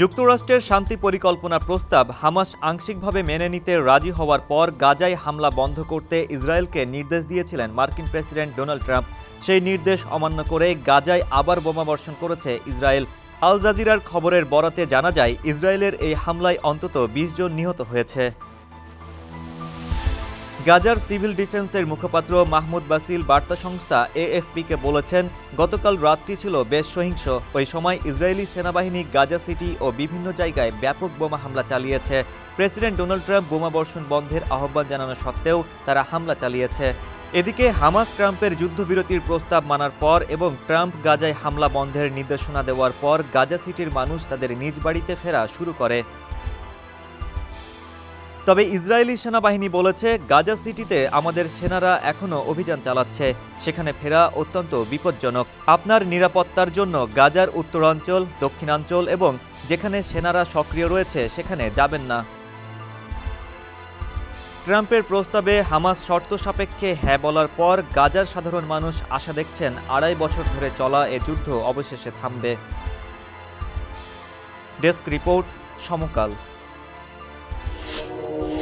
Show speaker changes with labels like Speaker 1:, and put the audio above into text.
Speaker 1: যুক্তরাষ্ট্রের শান্তি পরিকল্পনা প্রস্তাব হামাস আংশিকভাবে মেনে নিতে রাজি হওয়ার পর গাজায় হামলা বন্ধ করতে ইসরায়েলকে নির্দেশ দিয়েছিলেন মার্কিন প্রেসিডেন্ট ডোনাল্ড ট্রাম্প। সেই নির্দেশ অমান্য করে গাজায় আবার বোমা বর্ষণ করেছে ইসরায়েল। আল জাজিরার খবরের বরাতে জানা যায়, ইসরায়েলের এই হামলায় অন্তত বিশ জন নিহত হয়েছে। গাজার সিভিল ডিফেন্সের মুখপাত্র মাহমুদ বাসিল বার্তা সংস্থা এএফপিকে বলেছেন, গতকাল রাতটি ছিল বেশ সহিংস। ওই সময় ইসরায়েলি সেনাবাহিনী গাজা সিটি ও বিভিন্ন জায়গায় ব্যাপক বোমা হামলা চালিয়েছে। প্রেসিডেন্ট ডোনাল্ড ট্রাম্প বোমা বর্ষণ বন্ধের আহ্বান জানানো সত্ত্বেও তারা হামলা চালিয়েছে। এদিকে হামাস ট্রাম্পের যুদ্ধবিরতির প্রস্তাব মানার পর এবং ট্রাম্প গাজায় হামলা বন্ধের নির্দেশনা দেওয়ার পর গাজা সিটির মানুষ তাদের নিজ বাড়িতে ফেরা শুরু করে। তবে ইসরায়েলি সেনাবাহিনী বলেছে, গাজা সিটিতে আমাদের সেনারা এখনও অভিযান চালাচ্ছে। সেখানে ফেরা অত্যন্ত বিপজ্জনক। আপনার নিরাপত্তার জন্য গাজার উত্তরাঞ্চল, দক্ষিণাঞ্চল এবং যেখানে সেনারা সক্রিয় রয়েছে, সেখানে যাবেন না। ট্রাম্পের প্রস্তাবে হামাস শর্ত সাপেক্ষে হ্যাঁ বলার পর গাজার সাধারণ মানুষ আশা দেখছেন, আড়াই বছর ধরে চলা এ যুদ্ধ অবশেষে থামবে। Desk report Samakal. Oh.